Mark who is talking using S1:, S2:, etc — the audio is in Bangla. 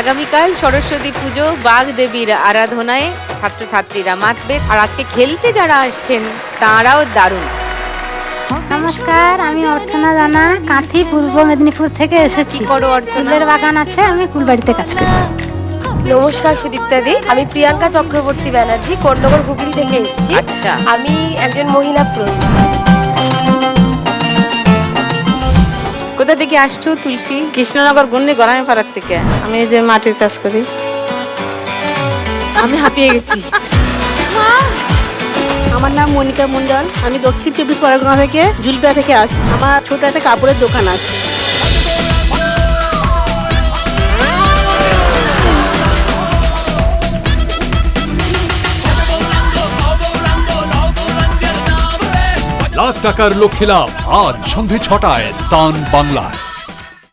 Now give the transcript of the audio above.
S1: আগামীকাল সরস্বতী পুজো বাঘ দেবীর আরাধনায় ছাত্রছাত্রীরা মাতবে। আর আজকে খেলতে যারা আসছেন তাঁরাও দারুণ।
S2: নমস্কার আমি অর্চনা জানা কাঁথি পূর্ব মেদিনীপুর থেকে এসেছি।
S1: কি করো অর্চনা?
S2: বাগান আছে আমি কুলবাড়িতে কাজ করি।
S3: নমস্কার সুদীপ্তা দি আমি প্রিয়াঙ্কা চক্রবর্তী ব্যানার্জি কোটনগর হুগলি থেকে এসেছি।
S1: আচ্ছা।
S3: আমি একজন মহিলা প্রবীণ
S1: কোথা থেকে আসছো, তুলসী?
S4: কৃষ্ণনগর গুন্ডি গরামিপাড়ার থেকে। আমি যে মাটির কাজ করি।
S1: আমি হাঁপিয়ে গেছি।
S4: আমার নাম মনিকা মন্ডল আমি দক্ষিণ চব্বিশ পরগনা থেকে জুলপিয়া থেকে আসছি। আমার ছোট একটা কাপড়ের দোকান আছে।
S5: লাখ টাকার লক্ষ্যে লাভ। আজ সন্ধে ছটায় সান বাংলায়।